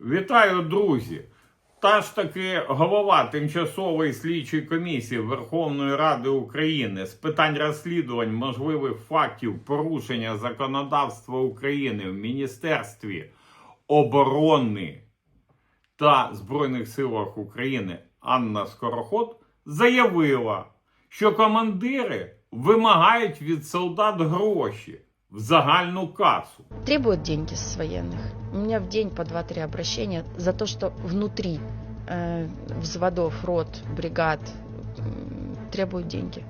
Вітаю, друзі! Та ж таки голова тимчасової слідчої комісії Верховної Ради України з питань розслідувань можливих фактів порушення законодавства України в Міністерстві оборони та Збройних силах України Анна Скороход заявила, що командири вимагають від солдат гроші в загальну касу. требуют деньги с военных. У меня в день по 2-3 обращения за то, что внутри э, взводов, рот, бригад м, требуют деньги.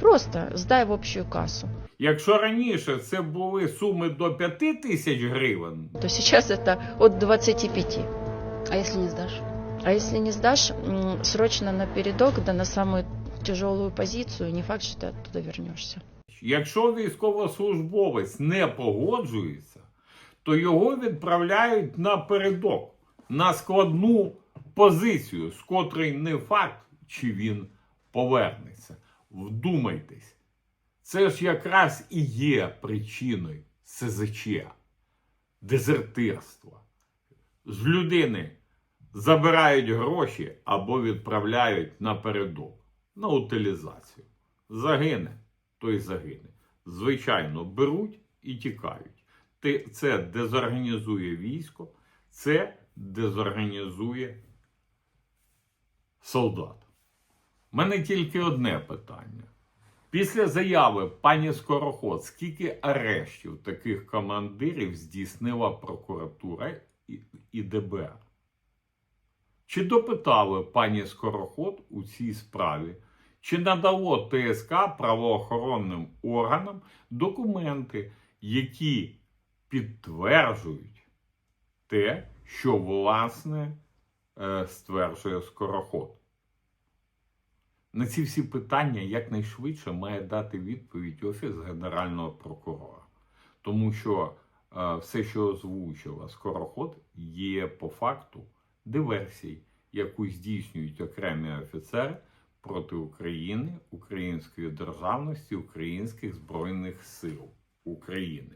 Просто сдай в общую кассу. Якщо раніше це були суми до 5 тисяч гривень, То сейчас это от 25. А если не сдашь? А если не сдашь, м, срочно на передок, да на самую тяжелую позицию, не факт, что ты оттуда вернешься. якщо військовослужбовець не погоджується, то його відправляють на передок, на складну позицію, з котрої не факт, чи він повернеться. Вдумайтесь, це ж якраз і є причиною СЗЧ, дезертирства. З людини забирають гроші або відправляють на передок, на утилізацію. Загине, той загине. Звичайно, беруть і тікають. Це дезорганізує військо, це дезорганізує солдат. У мене тільки одне питання. Після заяви пані Скороход, скільки арештів таких командирів здійснила прокуратура і ДБР? Чи допитали пані Скороход у цій справі? Чи надало ТСК правоохоронним органам документи, які підтверджують те, що власне е, стверджує Скороход? На ці всі питання якнайшвидше має дати відповідь Офіс Генерального прокурора. Тому що е, все, що озвучила Скороход, є по факту диверсій, яку здійснюють окремі офіцери проти України, української державності, українських збройних сил України.